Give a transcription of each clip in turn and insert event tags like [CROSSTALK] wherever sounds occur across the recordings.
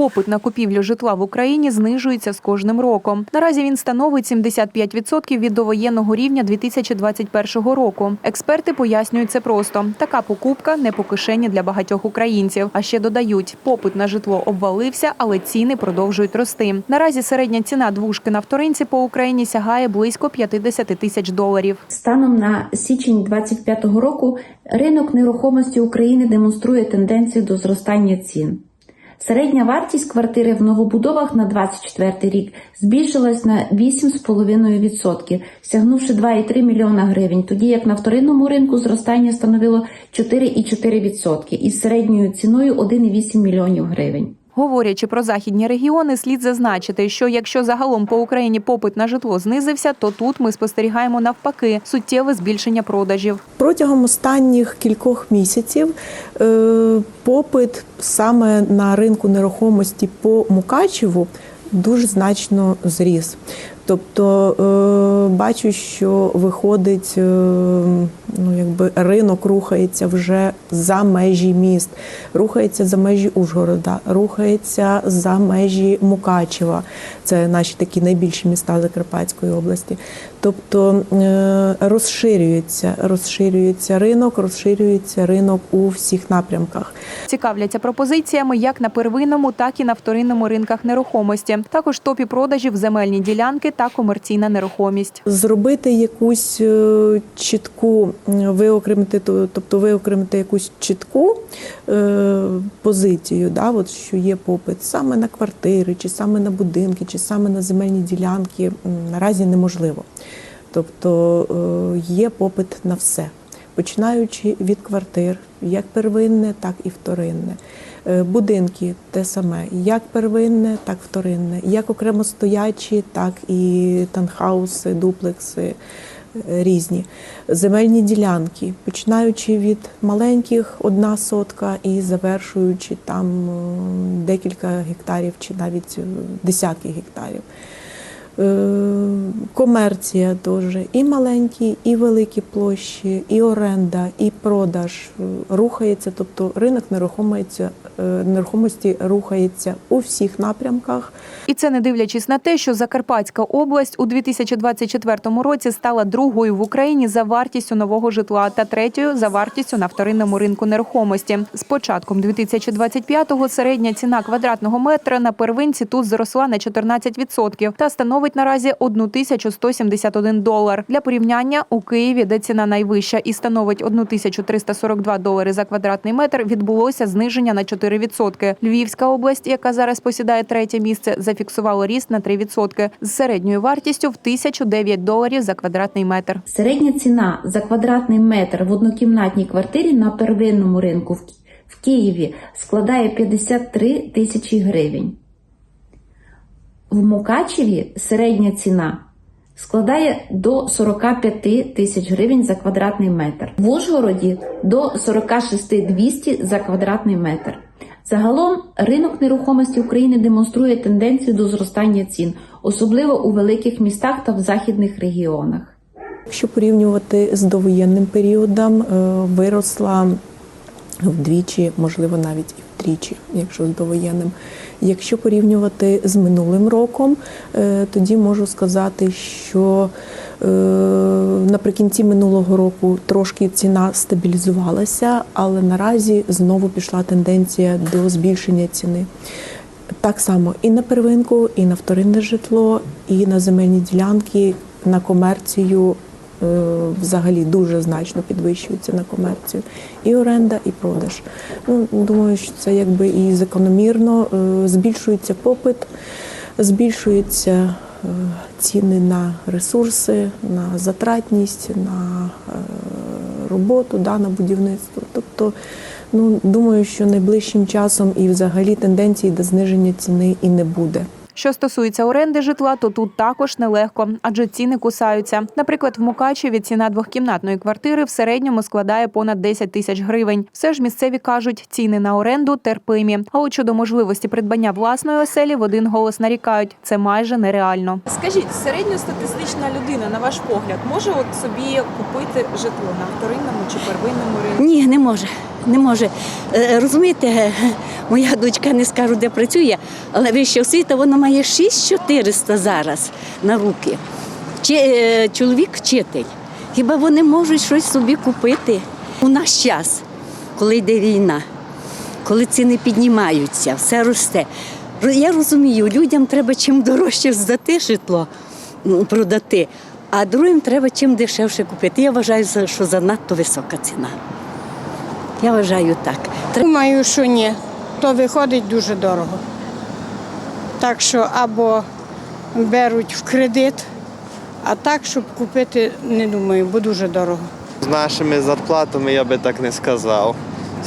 Попит на купівлю житла в Україні знижується з кожним роком. Наразі він становить 75% від довоєнного рівня 2021 року. Експерти пояснюють це просто: така покупка не по кишені для багатьох українців. А ще додають, попит на житло обвалився, але ціни продовжують рости. Наразі середня ціна двушки на вторинці по Україні сягає близько 50 тисяч доларів. Станом на січень 2025 року ринок нерухомості України демонструє тенденцію до зростання цін. Середня вартість квартири в новобудовах на 2024 рік збільшилась на 8,5%, сягнувши 2,3 мільйона гривень, тоді як на вторинному ринку зростання становило 4,4% із середньою ціною 1,8 мільйонів гривень. Говорячи про західні регіони, слід зазначити, що якщо загалом по Україні попит на житло знизився, то тут ми спостерігаємо навпаки суттєве збільшення продажів. Протягом останніх кількох місяців е, попит саме на ринку нерухомості по Мукачеву дуже значно зріс. Тобто е, бачу, що виходить, е, ну якби ринок рухається вже за межі міст, рухається за межі Ужгорода, рухається за межі Мукачева. Це наші такі найбільші міста Закарпатської області. Тобто е, розширюється, розширюється ринок, розширюється ринок у всіх напрямках. Цікавляться пропозиціями як на первинному, так і на вторинному ринках нерухомості. Також топі продажів земельні ділянки та комерційна нерухомість. Зробити якусь е, чітку, виокремити, то- тобто виокремити якусь чітку е, позицію, да, от що є попит саме на квартири, чи саме на будинки, чи саме на земельні ділянки, наразі неможливо. Тобто е, є попит на все, починаючи від квартир, як первинне, так і вторинне. Е, Будинки те саме, як первинне, так вторинне, як окремо стоячі, так і танхауси, дуплекси різні. Земельні ділянки, починаючи від маленьких одна сотка і завершуючи там е, декілька гектарів чи навіть е, десятки гектарів. Комерція теж і маленькі, і великі площі, і оренда, і продаж е, рухається. Тобто ринок нерухомості, е, нерухомості рухається у всіх напрямках. І це не дивлячись на те, що Закарпатська область у 2024 році стала другою в Україні за вартістю нового житла та третьою за вартістю на вторинному ринку нерухомості. З початком 2025-го середня ціна квадратного метра на первинці тут зросла на 14% та становить наразі 1171 долар. Для порівняння у Києві, де ціна найвища і становить 1342 долари за квадратний метр, відбулося зниження на 4%. Львівська область, яка зараз посідає третє місце, зафіксувала ріст на 3% з середньою вартістю в 1009 доларів за квадратний метр. Середня ціна за квадратний метр в однокімнатній квартирі на первинному ринку в Києві складає 53 тисячі гривень. В Мукачеві середня ціна складає до 45 тисяч гривень за квадратний метр. В Ужгороді до 46 200 за квадратний метр. Загалом ринок нерухомості України демонструє тенденцію до зростання цін, особливо у великих містах та в західних регіонах. Якщо порівнювати з довоєнним періодом, е, виросла вдвічі, можливо, навіть і втричі, якщо з довоєнним. Якщо порівнювати з минулим роком, е, тоді можу сказати, що е, наприкінці минулого року трошки ціна стабілізувалася, але наразі знову пішла тенденція до збільшення ціни. Так само і на первинку, і на вторинне житло, і на земельні ділянки, на комерцію взагалі дуже значно підвищується на комерцію. І оренда, і продаж. Ну, думаю, що це якби і закономірно. Е, Збільшується попит, збільшуються е, ціни на ресурси, на затратність, на е, роботу, да, на будівництво. Тобто, ну думаю, що найближчим часом і взагалі тенденції до зниження ціни і не буде. Що стосується оренди житла, то тут також нелегко, адже ціни кусаються. Наприклад, в Мукачеві ціна двохкімнатної квартири в середньому складає понад 10 тисяч гривень. Все ж місцеві кажуть, ціни на оренду терпимі. А от щодо можливості придбання власної оселі в один голос нарікають. Це майже нереально. Скажіть, середньостатистична людина, на ваш погляд, може от собі купити житло на вторинному чи первинному ринку? Ні, не може. Не може. Е, Розумієте, [LAUGHS] моя дочка не скажу, де працює, але вища освіта вона має 6400 зараз на руки. Е, чоловік вчитель. Хіба вони можуть щось собі купити у наш час, коли йде війна, коли ціни піднімаються, все росте. Я розумію, людям треба чим дорожче здати житло, продати, а другим треба чим дешевше купити. Я вважаю, що занадто висока ціна. Я вважаю так. Думаю, що ні. То виходить дуже дорого. Так що або беруть в кредит, а так, щоб купити, не думаю, бо дуже дорого. З нашими зарплатами я би так не сказав.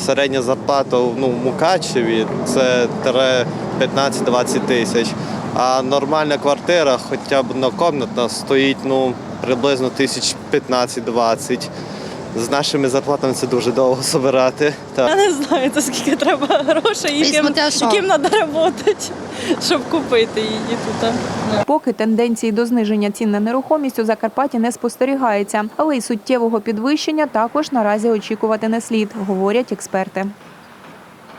Середня зарплата ну, в Мукачеві це 15-20 тисяч. А нормальна квартира, хоча б однокомнатна, стоїть ну, приблизно тисяч 15-20. З нашими зарплатами це дуже довго збирати. Та Я не знаю, то скільки треба грошей, яким, яким треба працювати, щоб купити її тут. Поки тенденції до зниження цін на нерухомість у Закарпатті не спостерігається, але й суттєвого підвищення також наразі очікувати не слід, говорять експерти.